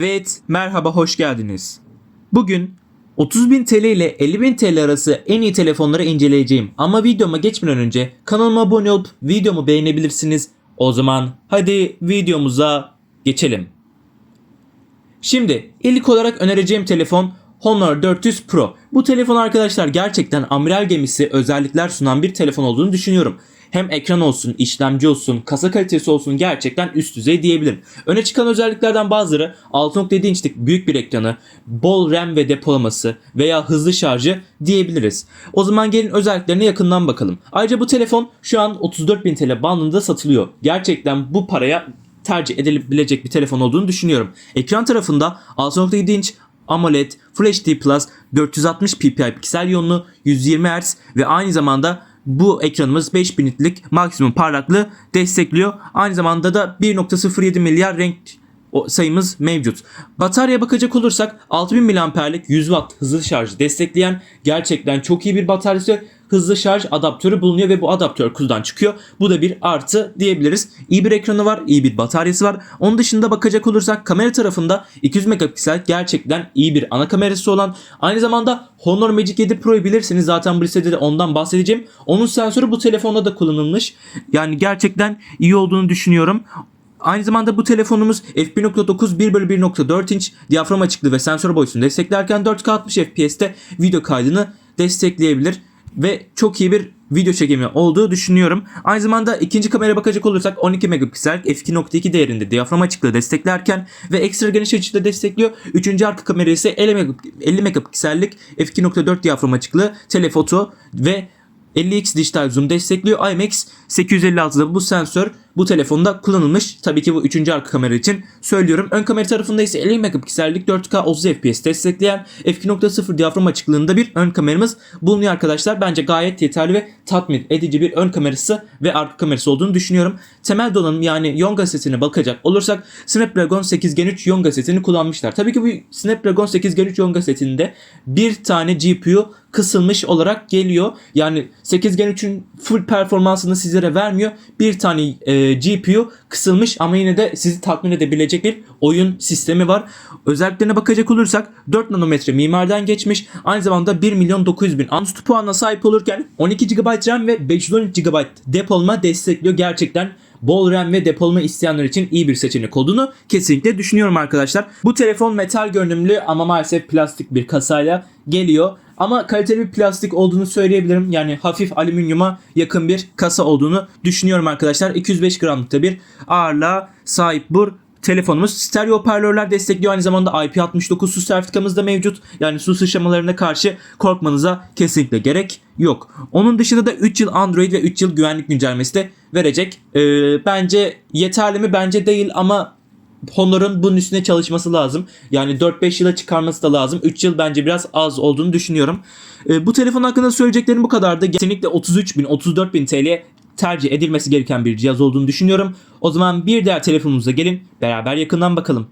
Evet, merhaba, hoş geldiniz. Bugün 30.000 TL ile 50.000 TL arası en iyi telefonları inceleyeceğim. Ama videoma geçmeden önce kanalıma abone olup videomu beğenebilirsiniz. O zaman hadi videomuza geçelim. Şimdi ilk olarak önereceğim telefon Honor 400 Pro. Bu telefon arkadaşlar gerçekten amiral gemisi özellikler sunan bir telefon olduğunu düşünüyorum. Hem ekran olsun, işlemci olsun, kasa kalitesi olsun gerçekten üst düzey diyebilirim. Öne çıkan özelliklerden bazıları 6.7 inçlik büyük bir ekranı, bol RAM ve depolaması veya hızlı şarjı diyebiliriz. O zaman gelin özelliklerine yakından bakalım. Ayrıca bu telefon şu an 34.000 TL bandında satılıyor. Gerçekten bu paraya tercih edilebilecek bir telefon olduğunu düşünüyorum. Ekran tarafında 6.7 inç AMOLED Full HD Plus 460 ppi piksel yoğunluğu 120 Hz ve aynı zamanda bu ekranımız 5000 nitlik maksimum parlaklığı destekliyor. Aynı zamanda da 1.07 milyar renk sayımız mevcut. Bataryaya bakacak olursak 6000 mAh'lik 100 Watt hızlı şarjı destekleyen gerçekten çok iyi bir bataryası hızlı şarj adaptörü bulunuyor ve bu adaptör kutudan çıkıyor. Bu da bir artı diyebiliriz. İyi bir ekranı var, iyi bir bataryası var. Onun dışında bakacak olursak kamera tarafında 200 megapiksel gerçekten iyi bir ana kamerası olan aynı zamanda Honor Magic 7 Pro'yu bilirsiniz zaten bu listede de ondan bahsedeceğim. Onun sensörü bu telefonda da kullanılmış. Yani gerçekten iyi olduğunu düşünüyorum. Aynı zamanda bu telefonumuz f1.9 1 bölü 1.4 inç diyafram açıklığı ve sensör boyutunu desteklerken 4K 60 FPS'te video kaydını destekleyebilir ve çok iyi bir video çekimi olduğu düşünüyorum. Aynı zamanda ikinci kameraya bakacak olursak 12 megapiksel f2.2 değerinde diyafram açıklığı desteklerken ve ekstra geniş açıda destekliyor. Üçüncü arka kamera ise 50 megap- 50 megapiksellik f2.4 diyafram açıklığı telefoto ve 50x dijital zoom destekliyor. IMX 856'da bu sensör bu telefonda kullanılmış. Tabii ki bu üçüncü arka kamera için söylüyorum. Ön kamera tarafında ise 50 megapiksellik 4K 30 FPS destekleyen f2.0 diyafram açıklığında bir ön kameramız bulunuyor arkadaşlar. Bence gayet yeterli ve tatmin edici bir ön kamerası ve arka kamerası olduğunu düşünüyorum. Temel donanım yani Yonga setine bakacak olursak Snapdragon 8 Gen 3 Yonga setini kullanmışlar. Tabii ki bu Snapdragon 8 Gen 3 Yonga setinde bir tane GPU kısılmış olarak geliyor. Yani 8 Gen 3'ün full performansını sizlere vermiyor. Bir tane e, GPU kısılmış ama yine de sizi tatmin edebilecek bir oyun sistemi var. Özelliklerine bakacak olursak 4 nanometre mimariden geçmiş. Aynı zamanda 1 milyon 900 bin Antutu puanına sahip olurken 12 GB RAM ve 512 GB depolama destekliyor. Gerçekten bol RAM ve depolama isteyenler için iyi bir seçenek olduğunu kesinlikle düşünüyorum arkadaşlar. Bu telefon metal görünümlü ama maalesef plastik bir kasayla geliyor. Ama kaliteli bir plastik olduğunu söyleyebilirim. Yani hafif alüminyuma yakın bir kasa olduğunu düşünüyorum arkadaşlar. 205 gramlıkta bir ağırlığa sahip bu telefonumuz. Stereo hoparlörler destekliyor. Aynı zamanda IP69 su sertifikamız da mevcut. Yani su sıçramalarına karşı korkmanıza kesinlikle gerek yok. Onun dışında da 3 yıl Android ve 3 yıl güvenlik güncellemesi de verecek. Ee, bence yeterli mi? Bence değil ama Honor'un bunun üstüne çalışması lazım. Yani 4-5 yıla çıkarması da lazım. 3 yıl bence biraz az olduğunu düşünüyorum. Ee, bu telefon hakkında söyleyeceklerim bu kadardı. Kesinlikle 33 bin, 34 bin TL tercih edilmesi gereken bir cihaz olduğunu düşünüyorum. O zaman bir diğer telefonumuza gelin beraber yakından bakalım.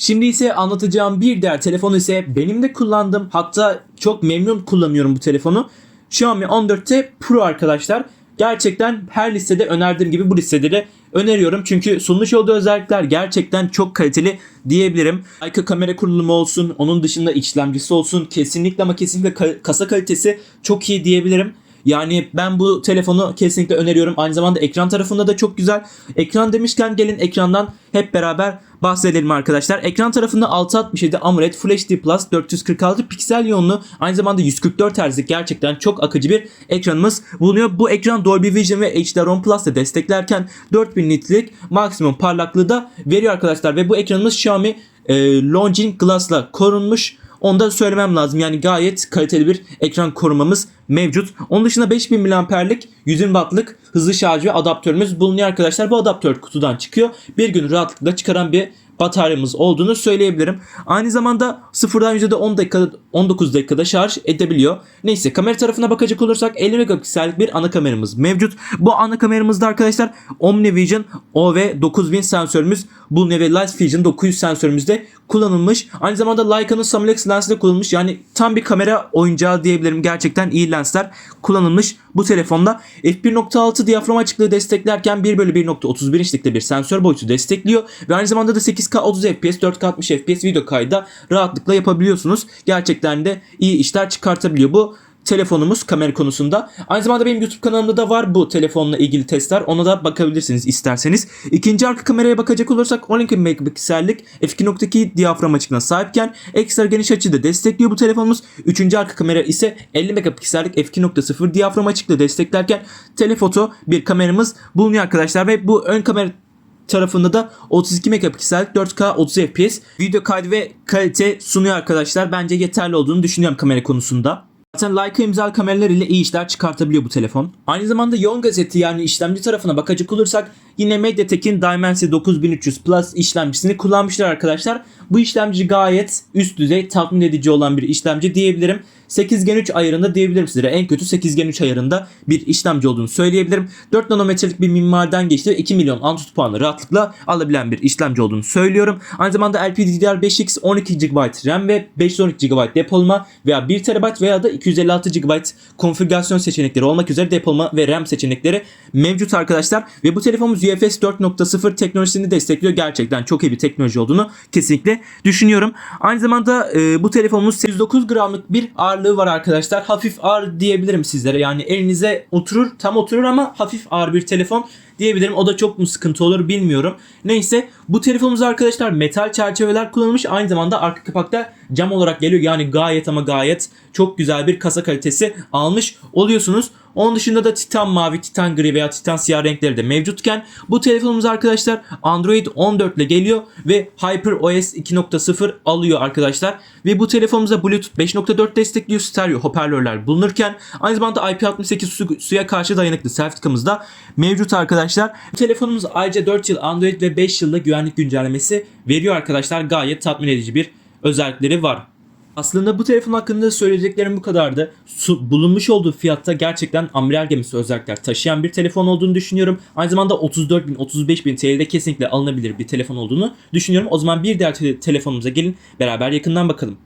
Şimdi ise anlatacağım bir diğer telefon ise benim de kullandığım hatta çok memnun kullanıyorum bu telefonu. Xiaomi 14T Pro arkadaşlar. Gerçekten her listede önerdiğim gibi bu listede de öneriyorum. Çünkü sunmuş olduğu özellikler gerçekten çok kaliteli diyebilirim. Leica kamera kurulumu olsun, onun dışında işlemcisi olsun kesinlikle ama kesinlikle ka- kasa kalitesi çok iyi diyebilirim. Yani ben bu telefonu kesinlikle öneriyorum. Aynı zamanda ekran tarafında da çok güzel. Ekran demişken gelin ekrandan hep beraber bahsedelim arkadaşlar. Ekran tarafında 667 AMOLED Full HD Plus 446 piksel yoğunluğu aynı zamanda 144 Hz'lik gerçekten çok akıcı bir ekranımız bulunuyor. Bu ekran Dolby Vision ve HDR10 Plus da desteklerken 4000 nitlik maksimum parlaklığı da veriyor arkadaşlar. Ve bu ekranımız Xiaomi e, Longines Glass'la korunmuş. Onu da söylemem lazım. Yani gayet kaliteli bir ekran korumamız mevcut. Onun dışında 5000 mAh'lik 120 Watt'lık hızlı şarj ve adaptörümüz bulunuyor arkadaşlar. Bu adaptör kutudan çıkıyor. Bir gün rahatlıkla çıkaran bir bataryamız olduğunu söyleyebilirim. Aynı zamanda sıfırdan %10 dakikada 19 dakikada şarj edebiliyor. Neyse kamera tarafına bakacak olursak 50 megapiksellik bir ana kameramız mevcut. Bu ana kameramızda arkadaşlar OmniVision OV9000 sensörümüz bulunuyor ve Light Vision 900 sensörümüz de kullanılmış. Aynı zamanda Leica'nın Samlex lensi de kullanılmış. Yani tam bir kamera oyuncağı diyebilirim. Gerçekten iyi lensler kullanılmış bu telefonda. f1.6 diyafram açıklığı desteklerken 1 bölü 1.31 inçlikte bir sensör boyutu destekliyor. Ve aynı zamanda da 8K 30 FPS, 4K 60 FPS video kaydı da rahatlıkla yapabiliyorsunuz. Gerçekten de iyi işler çıkartabiliyor bu telefonumuz kamera konusunda. Aynı zamanda benim YouTube kanalımda da var bu telefonla ilgili testler. Ona da bakabilirsiniz isterseniz. İkinci arka kameraya bakacak olursak 12 megapiksellik f2.2 diyafram açıklığına sahipken ekstra geniş açıda destekliyor bu telefonumuz. Üçüncü arka kamera ise 50 megapiksellik f2.0 diyafram açıklığı desteklerken telefoto bir kameramız bulunuyor arkadaşlar ve bu ön kamera tarafında da 32 megapiksellik 4K 30 FPS video kaydı ve kalite sunuyor arkadaşlar. Bence yeterli olduğunu düşünüyorum kamera konusunda. Zaten Leica imzalı kameralar ile iyi işler çıkartabiliyor bu telefon. Aynı zamanda yoğun gazeti yani işlemci tarafına bakacak olursak yine MediaTek'in Dimensity 9300 Plus işlemcisini kullanmışlar arkadaşlar. Bu işlemci gayet üst düzey tatmin edici olan bir işlemci diyebilirim. 8 Gen 3 ayarında diyebilirim sizlere. En kötü 8 Gen 3 ayarında bir işlemci olduğunu söyleyebilirim. 4 nanometrelik bir mimariden geçti ve 2 milyon Antutu puanı rahatlıkla alabilen bir işlemci olduğunu söylüyorum. Aynı zamanda LPDDR5X 12 GB RAM ve 512 GB depolama veya 1 TB veya da 256 GB konfigürasyon seçenekleri olmak üzere depolama ve RAM seçenekleri mevcut arkadaşlar. Ve bu telefonumuz UFS 4.0 teknolojisini destekliyor. Gerçekten çok iyi bir teknoloji olduğunu kesinlikle düşünüyorum. Aynı zamanda e, bu telefonumuz 809 gramlık bir ağırlığı var arkadaşlar. Hafif ağır diyebilirim sizlere. Yani elinize oturur, tam oturur ama hafif ağır bir telefon diyebilirim. O da çok mu sıkıntı olur bilmiyorum. Neyse bu telefonumuz arkadaşlar metal çerçeveler kullanılmış. Aynı zamanda arka kapakta cam olarak geliyor. Yani gayet ama gayet çok güzel bir kasa kalitesi almış oluyorsunuz. Onun dışında da titan mavi, titan gri veya titan siyah renkleri de mevcutken bu telefonumuz arkadaşlar Android 14 ile geliyor ve HyperOS 2.0 alıyor arkadaşlar. Ve bu telefonumuza Bluetooth 5.4 destekliyor stereo hoparlörler bulunurken aynı zamanda IP68 su, suya karşı dayanıklı selfie da mevcut arkadaşlar. Telefonumuz ayrıca 4 yıl Android ve 5 yılda güvenlik güncellemesi veriyor arkadaşlar. Gayet tatmin edici bir özellikleri var. Aslında bu telefon hakkında söyleyeceklerim bu kadardı. Su, bulunmuş olduğu fiyatta gerçekten amiral gemisi özellikler taşıyan bir telefon olduğunu düşünüyorum. Aynı zamanda 34 bin 35 bin TL'de kesinlikle alınabilir bir telefon olduğunu düşünüyorum. O zaman bir diğer te- telefonumuza gelin beraber yakından bakalım.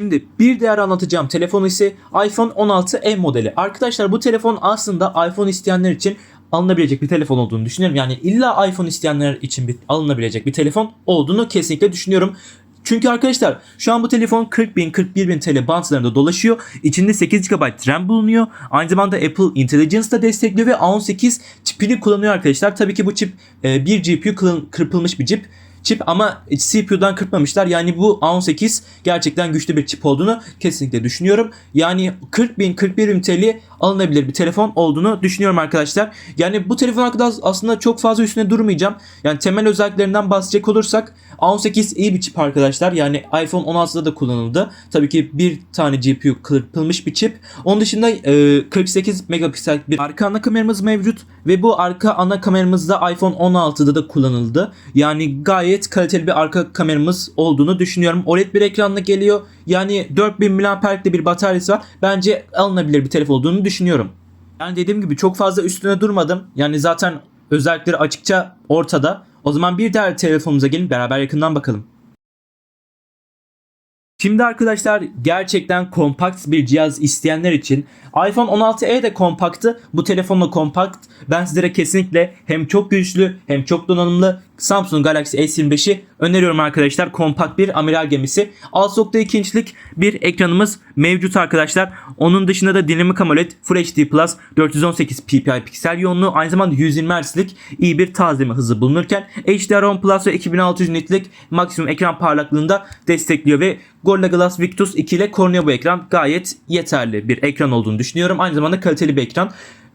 Şimdi bir diğer anlatacağım telefon ise iPhone 16e modeli. Arkadaşlar bu telefon aslında iPhone isteyenler için alınabilecek bir telefon olduğunu düşünüyorum. Yani illa iPhone isteyenler için bir, alınabilecek bir telefon olduğunu kesinlikle düşünüyorum. Çünkü arkadaşlar şu an bu telefon 40 bin 41 bin TL bantlarında dolaşıyor. İçinde 8 GB RAM bulunuyor. Aynı zamanda Apple Intelligence da destekliyor ve A18 çipini kullanıyor arkadaşlar. Tabii ki bu çip e, bir GPU kırpılmış bir çip çip ama CPU'dan kırpmamışlar. Yani bu A18 gerçekten güçlü bir çip olduğunu kesinlikle düşünüyorum. Yani 40 bin 41 bin TL alınabilir bir telefon olduğunu düşünüyorum arkadaşlar. Yani bu telefon hakkında aslında çok fazla üstüne durmayacağım. Yani temel özelliklerinden bahsedecek olursak A18 iyi bir çip arkadaşlar. Yani iPhone 16'da da kullanıldı. Tabii ki bir tane GPU kırpılmış bir çip. Onun dışında e, 48 megapiksel bir arka ana kameramız mevcut ve bu arka ana kameramız da iPhone 16'da da kullanıldı. Yani gayet kaliteli bir arka kameramız olduğunu düşünüyorum. OLED bir ekranla geliyor. Yani 4000 mAh'lik bir bataryası var. Bence alınabilir bir telefon olduğunu düşünüyorum. Yani dediğim gibi çok fazla üstüne durmadım. Yani zaten özellikleri açıkça ortada. O zaman bir diğer telefonumuza gelin beraber yakından bakalım. Şimdi arkadaşlar gerçekten kompakt bir cihaz isteyenler için iPhone 16e de kompaktı. Bu telefonla kompakt. Ben sizlere kesinlikle hem çok güçlü hem çok donanımlı Samsung Galaxy S25'i öneriyorum arkadaşlar. Kompakt bir amiral gemisi. 6.2 inçlik bir ekranımız mevcut arkadaşlar. Onun dışında da Dynamic AMOLED Full HD Plus 418 ppi piksel yoğunluğu aynı zamanda 120 Hz'lik iyi bir tazeleme hızı bulunurken HDR10 Plus ve 2600 nitlik maksimum ekran parlaklığında destekliyor ve Gorilla Glass Victus 2 ile korunuyor bu ekran. Gayet yeterli bir ekran olduğunu düşünüyorum. Aynı zamanda kaliteli bir ekran.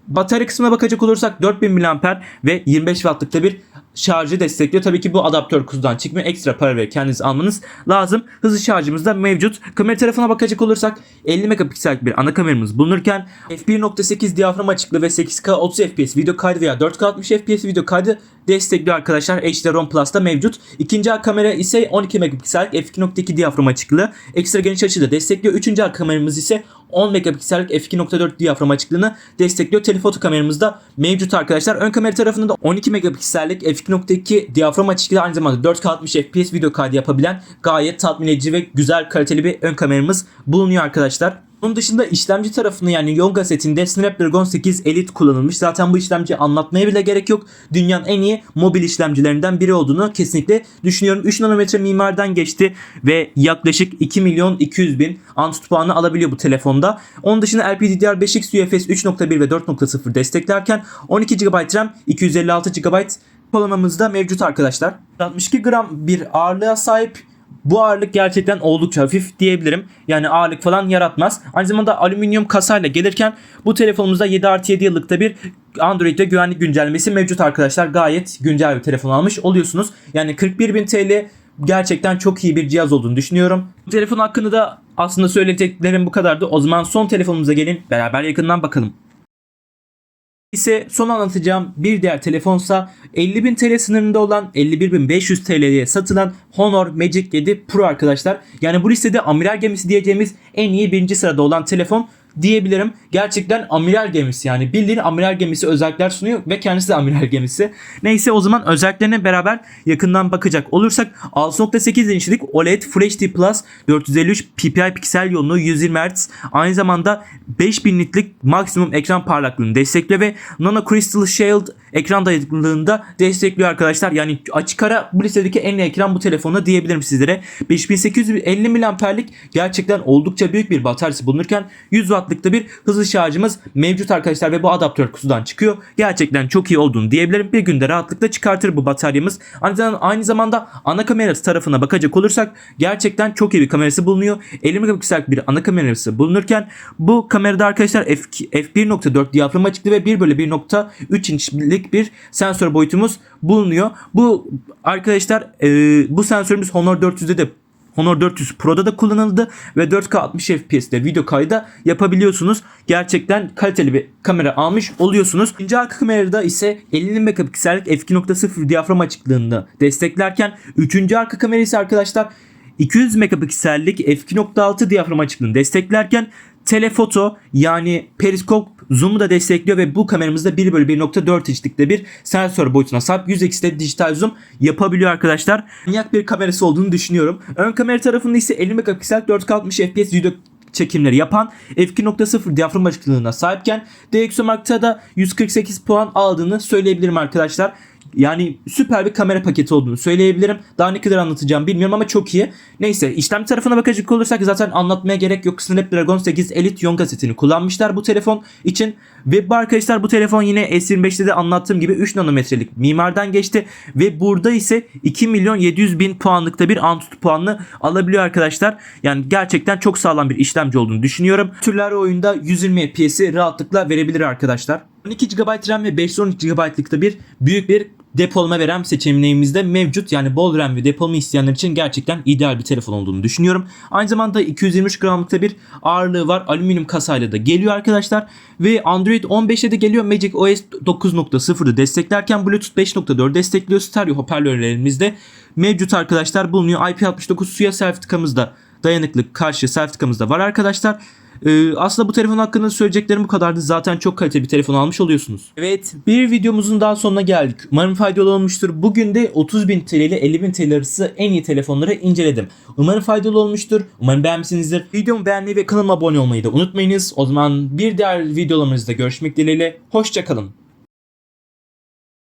Batarya kısmına bakacak olursak 4000 mAh ve 25 Watt'lıkta bir şarjı destekliyor. Tabii ki bu adaptör kutudan çıkmıyor. Ekstra para verip kendiniz almanız lazım. Hızlı şarjımız da mevcut. Kamera tarafına bakacak olursak 50 megapiksellik bir ana kameramız bulunurken f1.8 diyafram açıklığı ve 8K 30 FPS video kaydı veya 4K 60 FPS video kaydı destekliyor arkadaşlar. HDR10 Plus'ta mevcut. İkinci kamera ise 12 megapiksellik f2.2 diyafram açıklığı. Ekstra geniş açıda destekliyor. Üçüncü kameramız ise 10 megapiksellik f2.4 diyafram açıklığını destekliyor. Telefoto kameramız da mevcut arkadaşlar. Ön kamera tarafında da 12 megapiksellik f2.2 diyafram açıklığı aynı zamanda 4K 60 FPS video kaydı yapabilen gayet tatmin edici ve güzel kaliteli bir ön kameramız bulunuyor arkadaşlar. Bunun dışında işlemci tarafını yani Yonga setinde Snapdragon 8 Elite kullanılmış. Zaten bu işlemci anlatmaya bile gerek yok. Dünyanın en iyi mobil işlemcilerinden biri olduğunu kesinlikle düşünüyorum. 3 nanometre mimardan geçti ve yaklaşık 2 milyon 200 bin Antutu puanı alabiliyor bu telefonda. Onun dışında LPDDR5X UFS 3.1 ve 4.0 desteklerken 12 GB RAM 256 GB Polamamız da mevcut arkadaşlar. 62 gram bir ağırlığa sahip bu ağırlık gerçekten oldukça hafif diyebilirim. Yani ağırlık falan yaratmaz. Aynı zamanda alüminyum kasayla gelirken bu telefonumuzda 7 artı 7 yıllıkta bir Android ve güvenlik güncellemesi mevcut arkadaşlar. Gayet güncel bir telefon almış oluyorsunuz. Yani 41.000 TL gerçekten çok iyi bir cihaz olduğunu düşünüyorum. Bu telefon hakkında da aslında söyleyeceklerim bu kadardı. O zaman son telefonumuza gelin beraber yakından bakalım ise son anlatacağım bir diğer telefonsa 50.000 TL sınırında olan 51.500 TL'ye satılan Honor Magic 7 Pro arkadaşlar. Yani bu listede amiral gemisi diyeceğimiz en iyi birinci sırada olan telefon diyebilirim. Gerçekten amiral gemisi yani bildiğin amiral gemisi özellikler sunuyor ve kendisi de amiral gemisi. Neyse o zaman özelliklerine beraber yakından bakacak olursak 6.8 inçlik OLED Full HD Plus 453 ppi piksel yoğunluğu 120 Hz aynı zamanda 5000 nitlik maksimum ekran parlaklığını destekliyor ve Nano Crystal Shield ekran dayanıklılığında destekliyor arkadaşlar. Yani açık ara bu listedeki en iyi ekran bu telefonda diyebilirim sizlere. 5850 mAh'lik gerçekten oldukça büyük bir bataryası bulunurken 100 wattlıkta bir hızlı şarjımız mevcut arkadaşlar ve bu adaptör kutudan çıkıyor. Gerçekten çok iyi olduğunu diyebilirim. Bir günde rahatlıkla çıkartır bu bataryamız. Aynı zamanda, ana kamerası tarafına bakacak olursak gerçekten çok iyi bir kamerası bulunuyor. 50 megapiksellik bir ana kamerası bulunurken bu kamerada arkadaşlar f2 f1.4 diyafram açıklığı ve 1 bölü 1.3 inçlik bir sensör boyutumuz bulunuyor. Bu arkadaşlar e, bu sensörümüz Honor 400'de de Honor 400 Pro'da da kullanıldı ve 4K 60 FPS'te video kaydı yapabiliyorsunuz. Gerçekten kaliteli bir kamera almış oluyorsunuz. İkinci arka kamerada ise 50 megapiksellik f2.0 diyafram açıklığında desteklerken üçüncü arka kamera ise arkadaşlar 200 megapiksellik f2.6 diyafram açıklığını desteklerken telefoto yani periskop zoom'u da destekliyor ve bu kameramızda 1 bölü 1.4 inçlikte bir sensör boyutuna sahip 100x'te dijital zoom yapabiliyor arkadaşlar. Manyak bir kamerası olduğunu düşünüyorum. Ön kamera tarafında ise 50 megapiksel 4K 60 fps video çekimleri yapan f2.0 diyafram açıklığına sahipken DxOMark'ta da 148 puan aldığını söyleyebilirim arkadaşlar. Yani süper bir kamera paketi olduğunu söyleyebilirim. Daha ne kadar anlatacağım bilmiyorum ama çok iyi. Neyse işlem tarafına bakacak olursak zaten anlatmaya gerek yok. Snapdragon 8 Elite Yonga setini kullanmışlar bu telefon için. Ve bu arkadaşlar bu telefon yine S25'te de anlattığım gibi 3 nanometrelik mimardan geçti. Ve burada ise 2 milyon 700 bin puanlıkta bir Antutu puanlı alabiliyor arkadaşlar. Yani gerçekten çok sağlam bir işlemci olduğunu düşünüyorum. Türler oyunda 120 FPS'i rahatlıkla verebilir arkadaşlar. 12 GB RAM ve 512 GB'lıkta bir büyük bir depolama ve RAM seçeneğimizde mevcut. Yani bol RAM ve depolama isteyenler için gerçekten ideal bir telefon olduğunu düşünüyorum. Aynı zamanda 223 gramlıkta bir ağırlığı var. Alüminyum kasayla da geliyor arkadaşlar. Ve Android 15'e de geliyor. Magic OS 9.0'ı desteklerken Bluetooth 5.4 destekliyor. Stereo hoparlörlerimizde mevcut arkadaşlar bulunuyor. IP69 suya sertifikamız da dayanıklı karşı sertifikamız da var arkadaşlar. Ee, aslında bu telefon hakkında söyleyeceklerim bu kadardı. Zaten çok kaliteli bir telefon almış oluyorsunuz. Evet bir videomuzun daha sonuna geldik. Umarım faydalı olmuştur. Bugün de 30.000 TL ile 50.000 TL arası en iyi telefonları inceledim. Umarım faydalı olmuştur. Umarım beğenmişsinizdir. Videomu beğenmeyi ve kanalıma abone olmayı da unutmayınız. O zaman bir diğer videolarımızda görüşmek dileğiyle. Hoşçakalın.